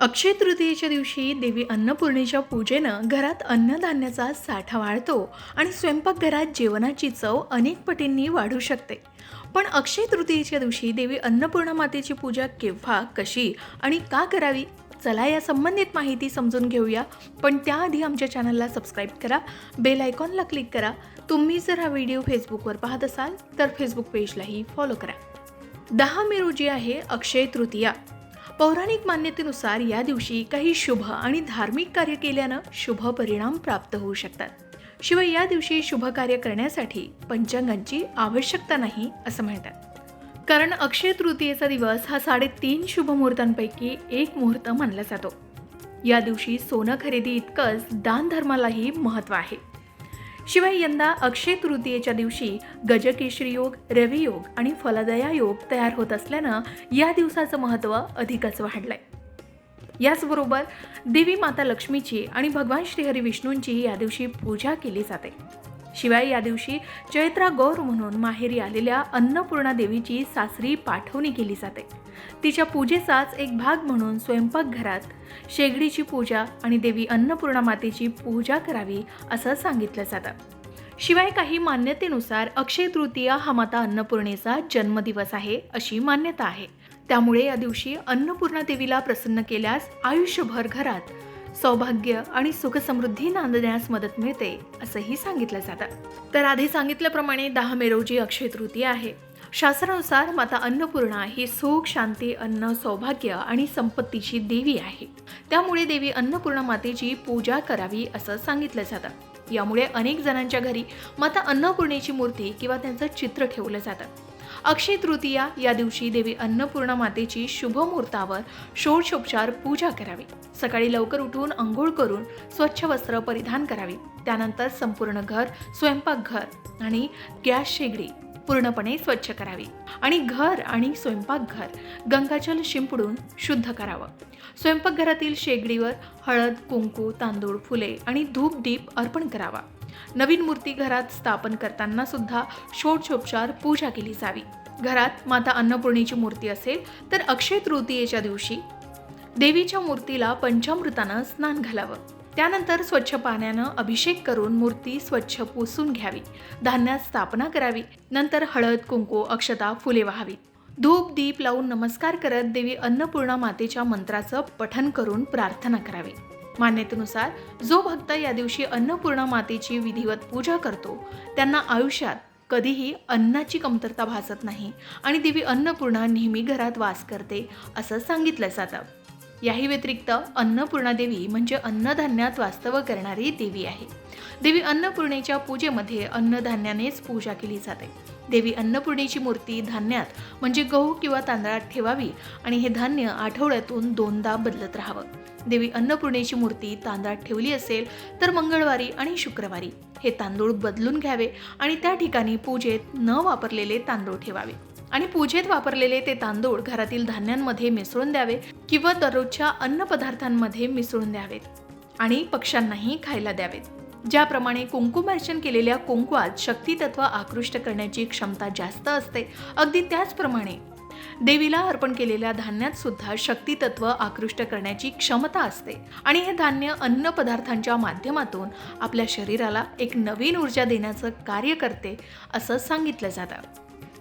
अक्षय तृतीयेच्या दिवशी देवी अन्नपूर्णेच्या पूजेनं घरात अन्नधान्याचा साठा वाढतो आणि स्वयंपाकघरात जेवणाची चव अनेक पटींनी वाढू शकते. पण अक्षय तृतीयेच्या दिवशी देवी अन्नपूर्णा मातेची पूजा केव्हा कशी आणि का करावी? चला या संबंधित माहिती समजून घेऊया. पण त्याआधी आमच्या चॅनलला सबस्क्राईब करा बेल आयकॉनला क्लिक करा. तुम्ही जर हा व्हिडिओ फेसबुकवर पाहत असाल तर फेसबुक पेजलाही फॉलो करा. दहा मे रोजी आहे अक्षय तृतीया. पौराणिक मान्यतेनुसार या दिवशी काही शुभ आणि धार्मिक कार्य केल्यानं शुभ परिणाम प्राप्त होऊ शकतात. शिवाय या दिवशी शुभ कार्य करण्यासाठी पंचांगांची आवश्यकता नाही असं म्हणतात. कारण अक्षय तृतीयेचा दिवस हा साडेतीन शुभ मुहूर्तांपैकी एक मुहूर्त मानला जातो. या दिवशी सोनं खरेदी इतकंच दानधर्मालाही महत्त्व आहे. शिवाय यंदा अक्षय तृतीयेच्या दिवशी गजकेशरी योग रवियोग आणि फलदया योग तयार होत असल्यानं या दिवसाचं महत्त्व अधिकच वाढलंय. याचबरोबर देवी माता लक्ष्मीची आणि भगवान श्रीहरी विष्णूंची या दिवशी पूजा केली जाते. शिवाय या दिवशी चैत्रा गौर म्हणून माहेरी आलेल्या अन्नपूर्णा देवीची सासरी पाठवणी केली जाते. तिच्या पूजेचाच एक भाग म्हणून स्वयंपाकघरात शेगडीची पूजा आणि देवी अन्नपूर्णा मातेची पूजा करावी असं सांगितलं जातं. शिवाय काही मान्यतेनुसार अक्षय तृतीया हा माता अन्नपूर्णेचा जन्मदिवस आहे अशी मान्यता आहे. त्यामुळे या दिवशी अन्नपूर्णा देवीला प्रसन्न केल्यास आयुष्यभर घरात सौभाग्य आणि सुखसमृद्धी नांदण्यास मदत मिळते असंही सांगितलं जातं. तर आधी सांगितल्याप्रमाणे दहा मे रोजी अक्षय तृतीया आहे. शास्त्रानुसार माता अन्नपूर्णा ही सुख शांती अन्न सौभाग्य आणि संपत्तीची देवी आहे. त्यामुळे देवी अन्नपूर्णा मातेची पूजा करावी असं सांगितलं जातं. यामुळे अनेक जणांच्या घरी माता अन्नपूर्णेची मूर्ती किंवा त्यांचं चित्र ठेवलं जातं. अक्षय तृतीया या दिवशी देवी अन्नपूर्णा मातेची शुभ मुहूर्तावर षोडशोपचार पूजा करावी. सकाळी लवकर उठून आंघोळ करून स्वच्छ वस्त्र परिधान करावी. त्यानंतर संपूर्ण घर स्वयंपाकघर आणि गॅस शेगडी पूर्णपणे स्वच्छ करावी. आणि घर आणि स्वयंपाकघर गंगाजल शिंपडून शुद्ध करावं. स्वयंपाकघरातील शेगडीवर हळद कुंकू तांदूळ फुले आणि धूप दीप अर्पण करावा. नवीन मूर्ती घरात स्थापन करताना सुद्धा षोडशोपचार पूजा केली जावी. घरात माता अन्नपूर्णेची मूर्ती असेल तर अक्षय तृतीयेच्या दिवशी देवीच्या मूर्तीला पंचामृतानं स्नान घालावं. त्यानंतर स्वच्छ पाण्यानं अभिषेक करून मूर्ती स्वच्छ पुसून घ्यावी. धान्यात स्थापना करावी. नंतर हळद कुंकू अक्षता फुले व्हावी. धूप दीप लावून नमस्कार करत देवी अन्नपूर्णा मातेच्या मंत्राचं पठन करून प्रार्थना करावी. मान्यतेनुसार जो भक्त या दिवशी अन्नपूर्णा मातेची विधिवत पूजा करतो त्यांना आयुष्यात कधीही अन्नाची कमतरता भासत नाही आणि देवी अन्नपूर्णा नेहमी घरात वास करते असं सांगितलं जातं. याही व्यतिरिक्त अन्नपूर्णा देवी म्हणजे अन्नधान्यात वास्तव करणारी देवी आहे. देवी अन्नपूर्णेच्या पूजेमध्ये अन्नधान्यानेच पूजा केली जाते. देवी अन्नपूर्णेची मूर्ती धान्यात म्हणजे गहू किंवा तांदळात ठेवावी आणि हे धान्य आठवड्यातून दोनदा बदलत राहावं. देवी अन्नपूर्णेची मूर्ती तांदळात ठेवली असेल तर मंगळवारी आणि शुक्रवारी हे तांदूळ बदलून घ्यावे आणि त्या ठिकाणी पूजेत न वापरलेले तांदूळ ठेवावे. आणि पूजेत वापरलेले ते तांदूळ घरातील धान्यांमध्ये मिसळून द्यावे किंवा दररोजच्या अन्नपदार्थांमध्ये मिसळून द्यावेत आणि पक्ष्यांनाही खायला द्यावेत. ज्याप्रमाणे कुंकुमार्चन केलेल्या कुंकुवात शक्तितत्व आकृष्ट करण्याची क्षमता जास्त असते. अगदी त्याचप्रमाणे देवीला अर्पण केलेल्या धान्यात सुद्धा शक्तितत्व आकृष्ट करण्याची क्षमता असते. आणि हे धान्य अन्न पदार्थांच्या माध्यमातून आपल्या शरीराला एक नवीन ऊर्जा देण्याचं कार्य करते असं सांगितलं जातं.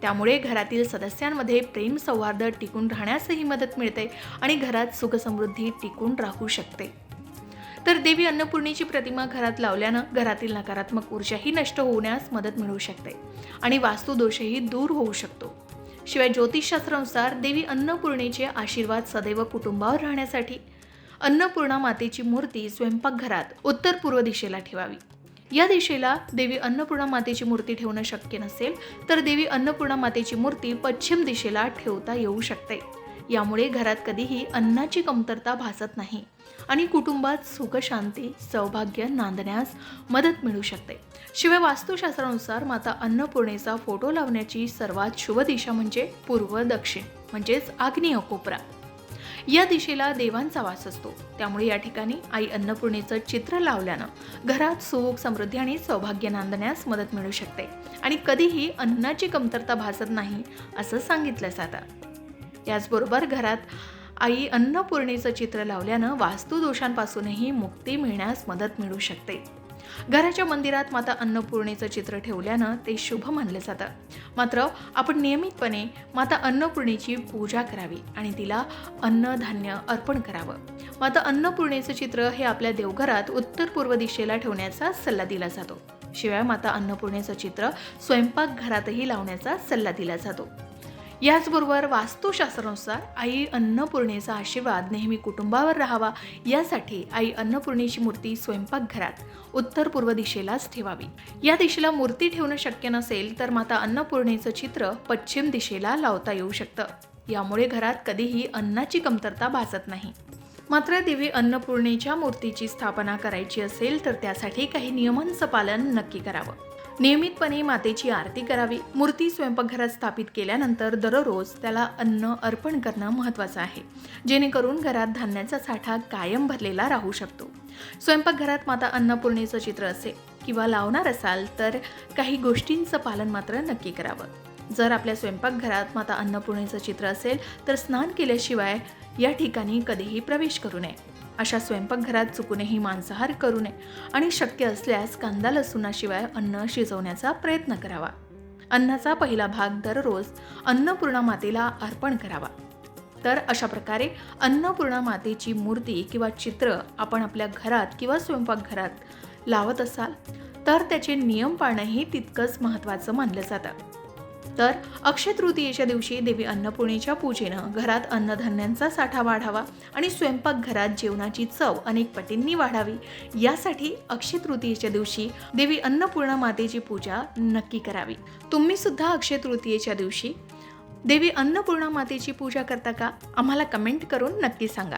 त्यामुळे घरातील सदस्यांमध्ये प्रेम सौहार्द टिकून राहण्यासही मदत मिळते आणि घरात सुखसमृद्धी टिकून राहू शकते. तर देवी अन्नपूर्णेची प्रतिमा घरात लावल्यानं घरातील नकारात्मक ऊर्जाही नष्ट होण्यास मदत मिळू शकते आणि वास्तुदोषही दूर होऊ शकतो. शिवाय ज्योतिषशास्त्रानुसार देवी अन्नपूर्णेचे आशीर्वाद सदैव कुटुंबावर राहण्यासाठी अन्नपूर्णा मातेची मूर्ती स्वयंपाकघरात उत्तर पूर्व दिशेला ठेवावी. या दिशेला देवी अन्नपूर्णा मातेची मूर्ती ठेवणं शक्य नसेल तर देवी अन्नपूर्णा मातेची मूर्ती पश्चिम दिशेला ठेवता येऊ शकते. यामुळे घरात कधीही अन्नाची कमतरता भासत नाही आणि कुटुंबात सुखशांती सौभाग्य नांदण्यास मदत मिळू शकते. शिवाय वास्तुशास्त्रानुसार माता अन्नपूर्णेचा फोटो लावण्याची सर्वात शुभ दिशा म्हणजे पूर्व दक्षिण म्हणजेच आग्नेय कोपरा. या दिशेला देवांचा वास असतो. त्यामुळे या ठिकाणी आई अन्नपूर्णेचं चित्र लावल्यानं घरात सुख समृद्धी आणि सौभाग्य नांदण्यास मदत मिळू शकते. आणि कधीही अन्नाची कमतरता भासत नाही असं सांगितलं जातं. याचबरोबर घरात आई अन्नपूर्णेचं चित्र लावल्यानं वास्तुदोषांपासूनही मुक्ती मिळण्यास मदत मिळू शकते. घराच्या मंदिरात माता अन्नपूर्णेचं चित्र ठेवल्यानं ते शुभ मानलं जातं. मात्र आपण नियमितपणे माता अन्नपूर्णेची पूजा करावी आणि तिला अन्नधान्य अर्पण करावं. माता अन्नपूर्णेचं चित्र हे आपल्या देवघरात उत्तर पूर्व दिशेला ठेवण्याचा सल्ला दिला जातो. शिवाय माता अन्नपूर्णेचं चित्र स्वयंपाकघरातही लावण्याचा सल्ला दिला जातो. याचबरोबर वास्तुशास्त्रानुसार आई अन्नपूर्णेचा आशीर्वाद नेहमी कुटुंबावर राहावा यासाठी आई अन्नपूर्णेची मूर्ती स्वयंपाकघरात उत्तर पूर्व दिशेलाच ठेवावी. या दिशेला मूर्ती ठेवणं शक्य नसेल तर माता अन्नपूर्णेचं चित्र पश्चिम दिशेला लावता येऊ शकतं. यामुळे घरात कधीही अन्नाची कमतरता भासत नाही. मात्र देवी अन्नपूर्णेच्या मूर्तीची स्थापना करायची असेल तर त्यासाठी काही नियमांचं पालन नक्की करावं. नियमितपणे मातेची आरती करावी. मूर्ती स्वयंपाकघरात स्थापित केल्यानंतर दररोज त्याला अन्न अर्पण करणं महत्त्वाचं आहे. जेणेकरून घरात धान्याचा साठा कायम भरलेला राहू शकतो. स्वयंपाकघरात माता अन्नपूर्णेचं चित्र असेल किंवा लावणार असाल तर काही गोष्टींचं पालन मात्र नक्की करावं. जर आपल्या स्वयंपाकघरात माता अन्नपूर्णेचं चित्र असेल तर स्नान केल्याशिवाय या ठिकाणी कधीही प्रवेश करू नये. अशा स्वयंपाकघरात चुकूनही मांसाहार करू नये आणि शक्य असल्यास कांदा लसूणाशिवाय अन्न शिजवण्याचा प्रयत्न करावा. अन्नाचा पहिला भाग दररोज अन्नपूर्णा मातेला अर्पण करावा. तर अशा प्रकारे अन्नपूर्णा मातेची मूर्ती किंवा चित्र आपण आपल्या घरात किंवा स्वयंपाकघरात लावत असाल तर त्याचे नियम पाळणंही तितकंच महत्त्वाचं मानलं जातं. तर अक्षय तृतीयेच्या दिवशी देवी अन्नपूर्णेच्या पूजेनं घरात अन्नधान्यांचा साठा वाढावा आणि स्वयंपाकघरात जेवणाची चव अनेक पटींनी वाढावी. यासाठी अक्षय तृतीयेच्या दिवशी देवी अन्नपूर्णा मातेची पूजा नक्की करावी. तुम्ही सुद्धा अक्षय तृतीयेच्या दिवशी देवी अन्नपूर्णा मातेची पूजा करता का? आम्हाला कमेंट करून नक्की सांगा.